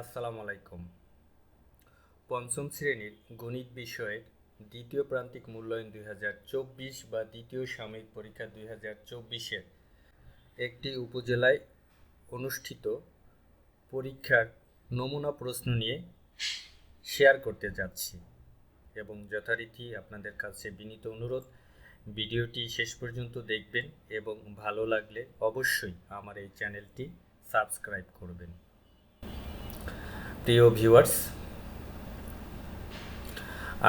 আসসালামু আলাইকুম। পঞ্চম শ্রেণির গণিত বিষয়ের দ্বিতীয় প্রান্তিক মূল্যায়ন দুই হাজার চব্বিশ বা দ্বিতীয় সাময়িক পরীক্ষা দুই হাজার একটি উপজেলায় অনুষ্ঠিত পরীক্ষার নমুনা প্রশ্ন নিয়ে শেয়ার করতে যাচ্ছি এবং যথারীতি আপনাদের কাছে বিনীত অনুরোধ, ভিডিওটি শেষ পর্যন্ত দেখবেন এবং ভালো লাগলে অবশ্যই আমার এই চ্যানেলটি সাবস্ক্রাইব করবেন। প্রিয় ভিউয়ার্স,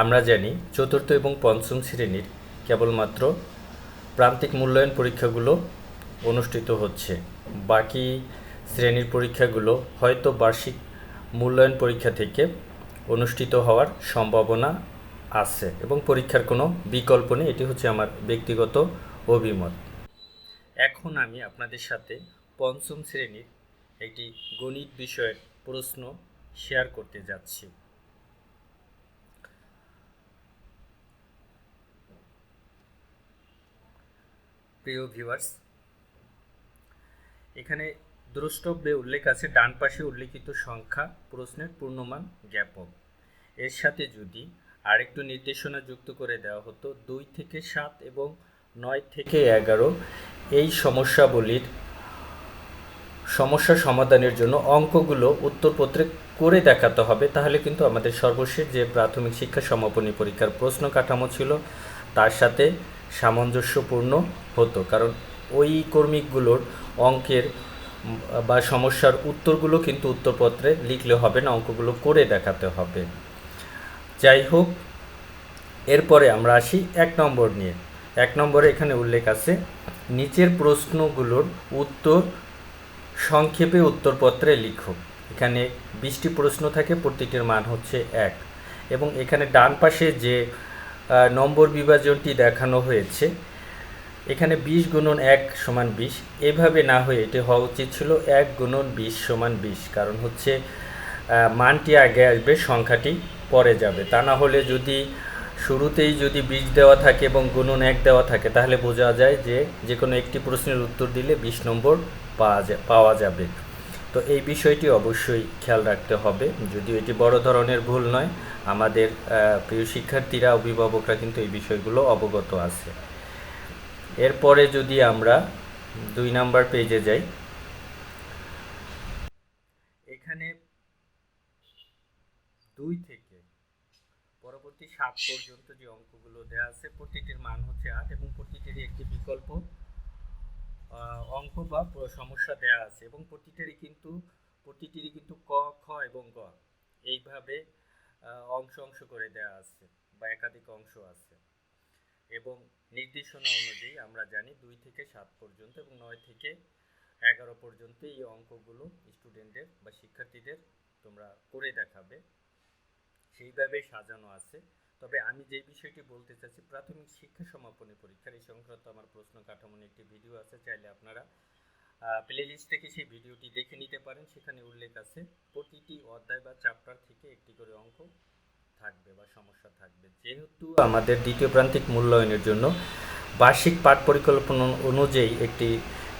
আমরা জানি চতুর্থ এবং পঞ্চম শ্রেণির কেবলমাত্র প্রান্তিক মূল্যায়ন পরীক্ষাগুলো অনুষ্ঠিত হচ্ছে। বাকি শ্রেণির পরীক্ষাগুলো হয়তো বার্ষিক মূল্যায়ন পরীক্ষা থেকে অনুষ্ঠিত হওয়ার সম্ভাবনা আছে এবং পরীক্ষার কোনো বিকল্প নেই, এটি হচ্ছে আমার ব্যক্তিগত অভিমত। এখন আমি আপনাদের সাথে পঞ্চম শ্রেণির একটি গণিত বিষয়ের প্রশ্ন শেয়ার করতে যাচ্ছি। প্রিয় ভিউয়ার্স, এখানে দ্রষ্টব্যে উল্লেখ আছে, ডান পাশে উল্লেখিত সংখ্যা, প্রশ্নের পূর্ণমান, জ্ঞাপক। এর সাথে যদি আরেকটু নির্দেশনা যুক্ত করে দেওয়া হতো, দুই থেকে সাত এবং নয় থেকে এগারো এই সমস্যাবলীর সমস্যা সমাধানের জন্য অঙ্কগুলো উত্তরপত্রে করে দেখাতে হবে, তাহলে কিন্তু আমাদের সর্বশেষ যে প্রাথমিক শিক্ষা সমাপনী পরীক্ষার প্রশ্ন কাঠামো ছিল, তার সাথে সামঞ্জস্যপূর্ণ হতো। কারণ ওই কর্মিকগুলোর অঙ্কের বা সমস্যার উত্তরগুলো কিন্তু উত্তরপত্রে লিখলে হবে না, অঙ্কগুলো করে দেখাতে হবে। যাই হোক, এরপরে আমরা আসি এক নম্বর নিয়ে। এক নম্বরে এখানে উল্লেখ আছে, নিচের প্রশ্নগুলোর উত্তর সংক্ষেপে উত্তরপত্রে লিখো এখানে বিশটি প্রশ্ন থাকে, প্রত্যেকটির মান হচ্ছে এক। এবং এখানে ডান পাশে যে নম্বর বিভাজনটি দেখানো হয়েছে, এখানে বিশ গুণন এক সমান বিশ। এভাবে না হয়ে এটি হওয়া উচিত ছিল এক গুণন বিশ সমান বিশ, কারণ হচ্ছে মানটি আগে আসবে, সংখ্যাটি পরে যাবে। তা না হলে যদি শুরুতেই যদি বিশ দেওয়া থাকে এবং গুণন এক দেওয়া থাকে, তাহলে বোঝা যায় যে যে কোনো একটি প্রশ্নের উত্তর দিলে বিশ নম্বর পাওয়া যা পাওয়া যাবে। তো এই বিষয়টি অবশ্যই খেয়াল রাখতে হবে। যদিও এটি বড় ধরনের ভুল নয়, আমাদের প্রিয় শিক্ষার্থীরা, অভিভাবকরা কিন্তু এই বিষয়গুলো অবগত আছে। এরপরে যদি আমরা দুই নাম্বার পেজে যাই, এখানে দুই থেকে পরবর্তী সাত পর্যন্ত যে অঙ্কগুলো দেওয়া আছে, প্রতিটির মান হচ্ছে আট এবং প্রতিটিরই একটি বিকল্প অঙ্ক বা সমস্যা দেওয়া আছে এবং প্রতিটিরই কিন্তু প্রতিটিরই কিন্তু ক, খ এবং গ এইভাবে অংশ অংশ করে দেওয়া আছে বা একাধিক অংশ আছে এবং নির্দেশনা অনুযায়ী আমরা জানি দুই থেকে সাত পর্যন্ত এবং নয় থেকে এগারো পর্যন্ত এই অঙ্কগুলো স্টুডেন্টদের বা শিক্ষার্থীদের তোমরা করে দেখাবে। সেইভাবে সাজানো আছে। তবে আমি যে বিষয়টি বলতে চাচ্ছি, প্রাথমিক শিক্ষা সমাপনী পরীক্ষার এই সংক্রান্ত আমার প্রশ্ন কাঠামো নিয়ে একটি ভিডিও আছে, চাইলে আপনারা প্লে লিস্ট থেকে সেই ভিডিওটি দেখে নিতে পারেন। সেখানে উল্লেখ আছে, প্রতিটি অধ্যায় বা চ্যাপ্টার থেকে একটি করে অঙ্ক থাকবে বা সমস্যা থাকবে। যেহেতু আমাদের দ্বিতীয় প্রান্তিক মূল্যায়নের জন্য বার্ষিক পাঠ পরিকল্পনা অনুযায়ী একটি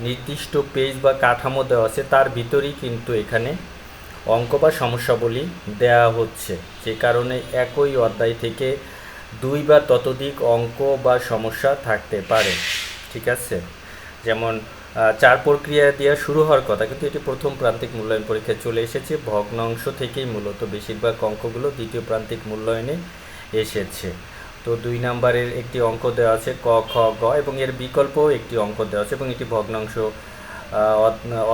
নির্দিষ্ট পেজ বা কাঠামো দেওয়া আছে, তার ভিতরেই কিন্তু এখানে অঙ্ক বা সমস্যাবলী দেওয়া হচ্ছে। যে কারণে একই অধ্যায় থেকে দুই বা ততোধিক অঙ্ক বা সমস্যা থাকতে পারে। ঠিক আছে? যেমন চার প্রক্রিয়া দিয়ে শুরু হওয়ার কথা, কিন্তু এটি প্রথম প্রান্তিক মূল্যায়ন পরীক্ষায় চলে এসেছে। ভগ্নাংশ থেকেই মূলত বেশিরভাগ অঙ্কগুলো দ্বিতীয় প্রান্তিক মূল্যায়নে এসেছে। তো দুই নাম্বারের একটি অঙ্ক দেওয়া আছে, ক, খ, গ, এবং এর বিকল্প একটি অঙ্ক দেওয়া আছে এবং এটি ভগ্নাংশ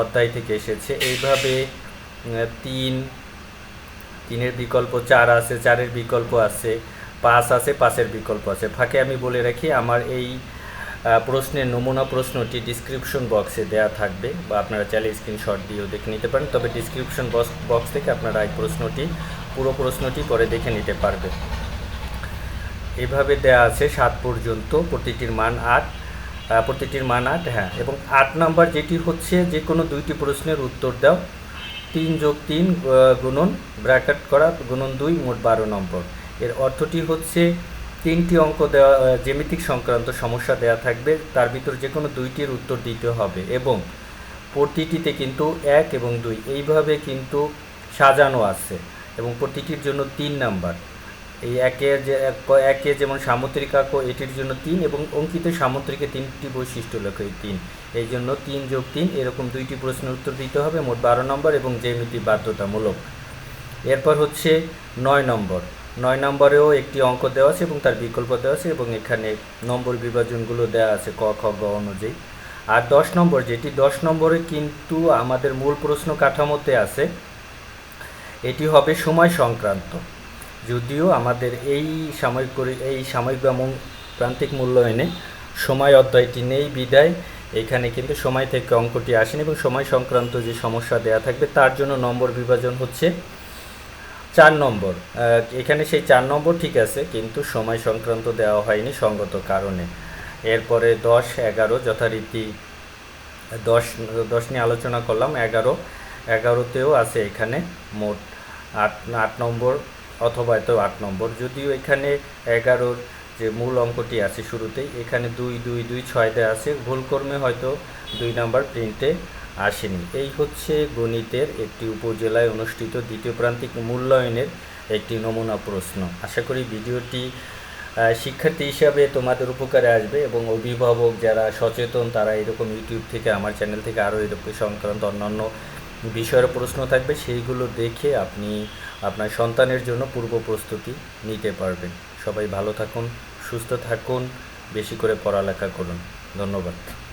অধ্যায় থেকে এসেছে। এইভাবে তিন, তিনের বিকল্প চার আছে, চারের বিকল্প আছে, পাঁচ আছে, পাঁচের বিকল্প আছে। ফাঁকে আমি বলে রাখি, আমার এই প্রশ্নের নমুনা প্রশ্নটি ডিসক্রিপশন বক্সে দেয়া থাকবে, বা আপনারা চাইলে স্ক্রিনশট দিয়েও দেখে নিতে পারেন। তবে ডিসক্রিপশন বক্স বক্স থেকে আপনারা এই প্রশ্নটি, পুরো প্রশ্নটি পরে দেখে নিতে পারবেন। এভাবে দেয়া আছে, সাত পর্যন্ত, প্রতিটির মান আট প্রতিটির মান আট হ্যাঁ এবং আট নাম্বার যেটি হচ্ছে যে কোনো দুইটি প্রশ্নের উত্তর দাও। তিন যোগ তিন গুণন, ব্র্যাকেট করা, গুণন দুই, মোট বারো নম্বর। এর অর্থটি হচ্ছে তিনটি অঙ্ক দেওয়া জ্যামিতিক সংক্রান্ত সমস্যা দেওয়া থাকবে। তার ভিতর যে কোনো দুইটির উত্তর দিতে হবে এবং প্রতিটিতে কিন্তু এক এবং দুই। এইভাবে কিন্তু সাজানো আছে এবং প্রতিটির জন্য তিন নাম্বার। এই একে যে, এক- যেমন সামুদ্রিক আঁকো, এটির জন্য তিন এবং অঙ্কিত সামুদ্রিকে তিনটি বৈশিষ্ট্য লেখো এই তিন। এই জন্য তিন যোগ তিন এরকম দুইটি প্রশ্নের উত্তর দিতে হবে, মোট বারো নম্বর এবং জ্যামিতি বাধ্যতামূলক। এরপর হচ্ছে নয় নম্বর। নয় নম্বরেও একটি অঙ্ক দেওয়া আছে এবং তার বিকল্প দেওয়া আছে এবং এখানে নম্বর বিভাজনগুলো দেওয়া আছে ক, খ, গ অনুযায়ী। আর দশ নম্বর, যেটি দশ নম্বরে কিন্তু আমাদের মূল প্রশ্ন কাঠামোতে আছে, এটি হবে সময় সংক্রান্ত। যদিও আমাদের এই সাময়িক এই সাময়িক বা প্রান্তিক মূল্যায়নে সময় অধ্যায়টি নেই বিদায়। এখানে কিন্তু সময় থেকে অঙ্কটি আসেনি এবং সময় সংক্রান্ত যে সমস্যা দেয়া থাকবে তার জন্য নম্বর বিভাজন হচ্ছে চার নম্বর। এখানে সেই চার নম্বর ঠিক আছে, কিন্তু সময় সংক্রান্ত দেওয়া হয়নি সঙ্গত কারণে। এরপরে দশ, এগারো যথারীতি দশ দশ নিয়ে আলোচনা করলাম, এগারো, এগারোতেও আছে এখানে মোট আট আট নম্বর। অথবা এত আট নম্বর। যদিও এখানে এগারোর যে মূল অঙ্কটি আছে শুরুতেই, এখানে দুই দুই দুই, ছয় দেওয়া আছে। ভুলকর্মে হয়তো দুই নাম্বার প্রিন্টে আসেনি। এই হচ্ছে গণিতের একটি উপজেলায় অনুষ্ঠিত দ্বিতীয় প্রান্তিক মূল্যায়নের একটি নমুনা প্রশ্ন। আশা করি ভিডিওটি শিক্ষার্থী হিসাবে তোমাদের উপকারে আসবে এবং অভিভাবক যারা সচেতন, তারা এরকম ইউটিউব থেকে, আমার চ্যানেল থেকে আরও এরকম সংক্রান্ত অন্যান্য বিষয়ের প্রশ্ন থাকবে, সেইগুলো দেখে আপনি আপনার সন্তানের জন্য পূর্ব প্রস্তুতি নিতে পারবেন। সবাই ভালো থাকুন, সুস্থ থাকুন, বেশি করে পড়ালেখা করুন। ধন্যবাদ।